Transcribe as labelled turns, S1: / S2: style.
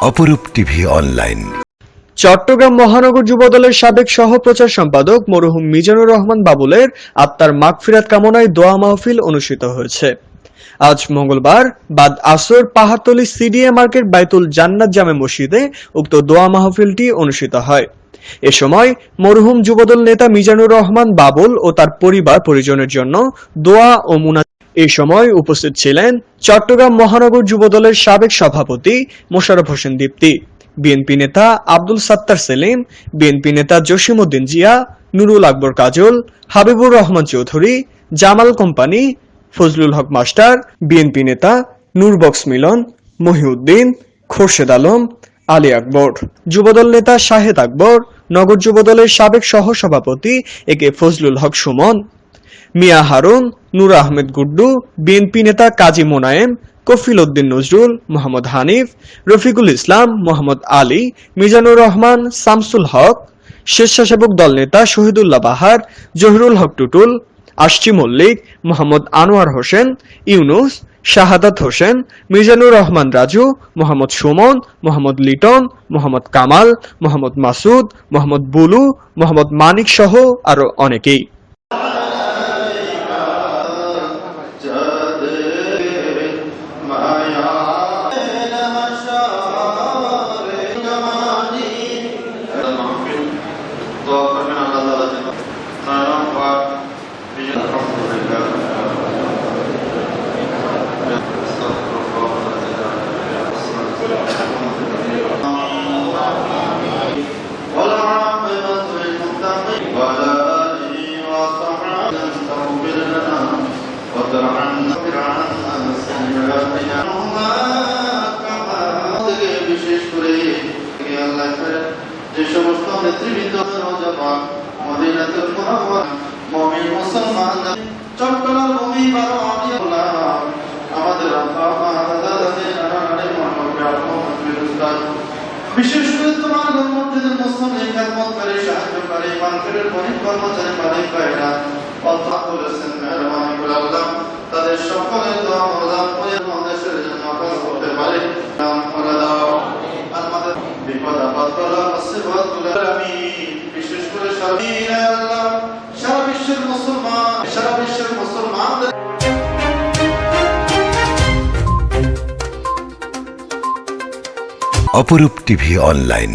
S1: অপরূপ TV online.
S2: Chittagong মহানগর যুবদলের সাবেক সহপ্রচার সম্পাদক মরহুম মিজানুর রহমান বাবুলের আত্মার মাগফিরাত কামনায় দোয়া মাহফিল অনুষ্ঠিত হয়েছে। আজ মঙ্গলবার বাদ আসর পাহাড়তলি সিডিএ মার্কেট বাইতুল জান্নাত জামে মসজিদে উক্ত দোয়া মাহফিলটি অনুষ্ঠিত হয়। এ সময় মরহুম যুবদল নেতা মিজানুর রহমান বাবুল ও তার পরিবার পরিজনের জন্য দোয়া ও মুনা এই সময় উপস্থিত ছিলেন চট্টগ্রাম মহানগর যুবদলের সাবেক সভাপতি মোশাররফ হোসেন দীপ্তি, বিএনপি নেতা আব্দুল সাত্তার সেলিম, বিএনপি নেতা Jasimuddin Zia, Nurul Akbar Kajal, Habibur Rahman Chowdhury, Jamal company, Fazlul Haque master, BNP নেতা নূরবক্স মিলন, মহিউদ্দিন, খোরশেদ আলম, আলী আকবর। যুবদল নেতা শাহেদ আকবর, নগর যুবদলের সাবেক সহ সভাপতি A K Fazlul Haque Sumon Mia Harun, Nur Ahmed Guddu, BNP নেতা কাজী মোনায়েম, কফিল উদ্দিন নজরুল, মোহাম্মদ হানিফ, রফিকুল ইসলাম, মোহাম্মদ আলী, মিজানুর রহমান, শামসুল হক, স্বেচ্ছাসেবক দল নেতা শহীদুল্লাহ বাহার, জহিরুল হক টুটুল আশচি মল্লিক, মোহাম্মদ আনোয়ার হোসেন, ইউনুস, শাহাদাত হোসেন, মিজানুর রহমান রাজু, মোহাম্মদ সুমন, মোহাম্মদ লিটন, মোহাম্মদ কামাল, মোহাম্মদ মাসুদ, মোহাম্মদ বুলু, মোহাম্মদ মানিক সহ আরও অনেকেই।
S3: যে সমস্ত নেতৃবৃন্দ বিশেষ করে তোমার সাহায্য করে মানফিরের গরিব কর্মচারী কথা বলেছেন মেহরবানি করে আল্লাহ
S1: অপরূপ টিভি অনলাইন।